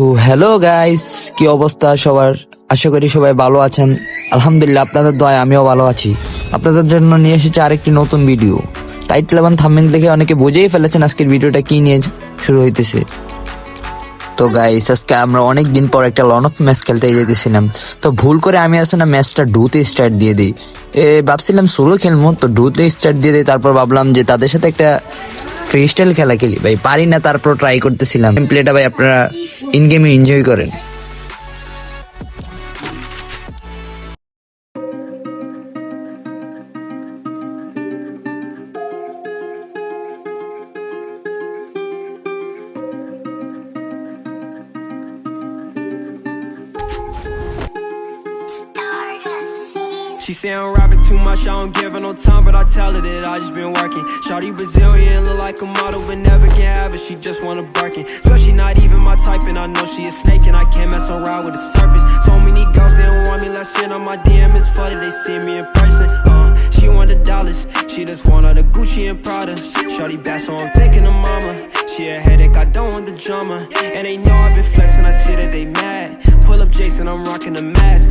So hello guys, কি অবস্থা সবার? আশা করি সবাই ভালো আছেন। আলহামদুলিল্লাহ, আপনাদের দয় আমিও ভালো আছি। আপনাদের জন্য নিয়ে এসেছি আরেকটি নতুন ভিডিও। টাইটেল এবং থাম্বনেল দেখে অনেকে বুঝেই ফেলেছেন আজকের ভিডিওটা কি নিয়ে শুরু হইতেছে। তো গাইস, আজকে আমরা অনেক দিন পর একটা লন অফ ম্যাচ খেলতে যেতেছিলাম তো ভুল করে আমি আসলে ম্যাচটা ডুতে স্টার্ট দিয়ে দিই। এ, ভাবছিলাম সোলো খেলব, তো ডুতে স্টার্ট দিয়ে দিই, তারপর ভাবলাম যে তাদের সাথে একটা ফ্রি স্টাইল খেলা খেলি। ভাই, পারি না তারপর ট্রাই করতেছিলাম। প্লেটা ভাই আপনারা ইন গেমে এনজয় করেন। She say I'm rapping too much, I don't give her no time, but I tell her that I just been working. Shawty Brazilian, look like a model, but never can have it. She just wanna Birkin. Swear she not even my type, and I know she a snake, and I can't mess around with the surface. So many girls, they don't want me, last shit on my DM is flooded, they see me in person. Uh, she want the dollars, she just want all the Gucci and Prada. Shawty bad, so I'm thinking of mama. She a headache, I don't want the drama. And they know I've been flexing, I see that they mad. Pull up Jason, I'm rocking the mask.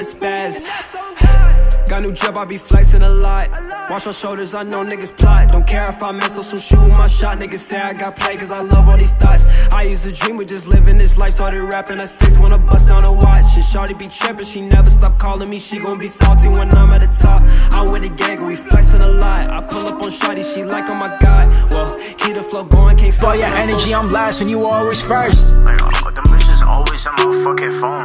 It, and we bout to spaz. Got new job, I be flexing a lot. Watch my shoulders, I know niggas plot. Don't care if I mess up, so shoot my shot. Niggas say I got play, cause I love all these thoughts. I used to dream of just living this life. Started rapping at six, wanna bust down a watch. And Shorty be tripping, she never stop calling me. She gon' be salty when I'm at the top. I'm with the gang, we flexing a lot. I pull up on Shorty, she like, oh my god. Well, keep the flow going, can't stop. For your energy, I'm last when you always first. Like, uh, them bitches always on my fucking phone.